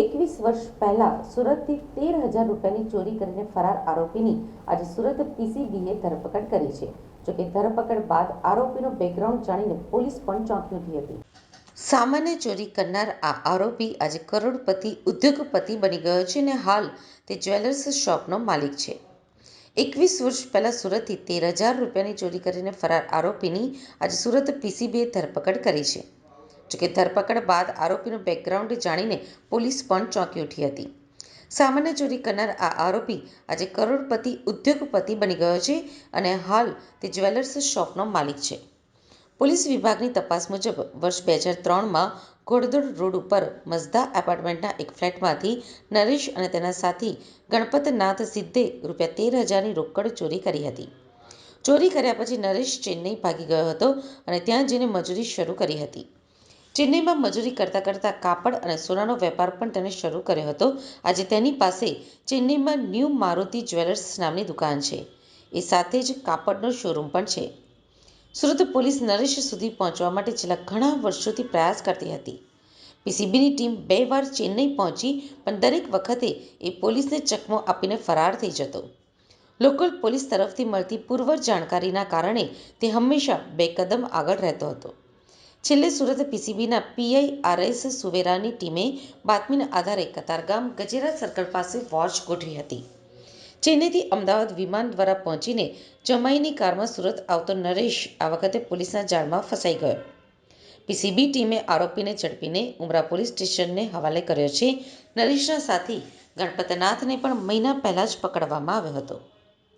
એકવીસ વર્ષ પહેલા સુરતથી તેર હજાર રૂપિયાની ચોરી કરીને ફરાર આરોપીની આજે સુરત પીસીબીએ ધરપકડ કરી છે. જોકે ધરપકડ બાદ આરોપીનો બેકગ્રાઉન્ડ જાણીને પોલીસ પણ ચોંકી ઉઠી હતી. સામાન્ય ચોરી કરનાર આ આરોપી આજે કરોડપતિ, ઉદ્યોગપતિ બની ગયો છે અને હાલ તે જ્વેલર્સ શોપનો માલિક છે. એકવીસ વર્ષ પહેલાં સુરતથી તેર હજાર રૂપિયાની ચોરી કરીને ફરાર આરોપીની આજે સુરત પીસીબીએ ધરપકડ કરી છે. જોકે ધરપકડ બાદ આરોપીનું બેકગ્રાઉન્ડ જાણીને પોલીસ પણ ચોંકી ઉઠી હતી. સામાન્ય ચોરી કરનાર આ આરોપી આજે કરોડપતિ, ઉદ્યોગપતિ બની ગયો છે અને હાલ તે જ્વેલર્સ શોપનો માલિક છે. પોલીસ વિભાગની તપાસ મુજબ વર્ષ બે હજાર ત્રણમાં ઘોડદોડ રોડ ઉપર મઝદા એપાર્ટમેન્ટના એક ફ્લેટમાંથી નરેશ અને તેના સાથી ગણપતનાથ સિદ્ધે રૂપિયા તેર હજારની રોકડ ચોરી કરી હતી. ચોરી કર્યા પછી નરેશ ચેન્નઈ ભાગી ગયો હતો અને ત્યાં જઈને મજૂરી શરૂ કરી હતી. ચેન્નઈમાં મજૂરી કરતાં કરતાં કાપડ અને સોનાનો વેપાર પણ તેણે શરૂ કર્યો હતો. આજે તેની પાસે ચેન્નઈમાં ન્યૂ મારુતિ જ્વેલર્સ નામની દુકાન છે. એ સાથે જ કાપડનો શોરૂમ પણ છે. સુરત પોલીસ નરેશ સુધી પહોંચવા માટે છેલ્લા ઘણા વર્ષોથી પ્રયાસ કરતી હતી. પીસીબીની ટીમ બે વાર ચેન્નઈ પહોંચી, પણ દરેક વખતે એ પોલીસને ચકમો આપીને ફરાર થઈ જતો. લોકલ પોલીસ તરફથી મળતી પૂર્વ જાણકારીના કારણે તે હંમેશા બે કદમ આગળ રહેતો હતો. છેલ્લે સુરત પીસીબીના પીઆઈ આરએસ સુવેરાની ટીમે બાતમીના આધારે કતારગામ ગજેરા સર્કલ પાસે વોચ ગોઠવી હતી. ચેન્નઈથી અમદાવાદ વિમાન દ્વારા પહોંચીને જમાઈની કારમાં સુરત આવતો નરેશ આ વખતે પોલીસના જાળમાં ફસાઈ ગયો. પીસીબી ટીમે આરોપીને ઝડપીને ઉમરા પોલીસ સ્ટેશનને હવાલે કર્યો છે. નરેશના સાથી ગણપતનાથને પણ મહિના પહેલાં જ પકડવામાં આવ્યો હતો.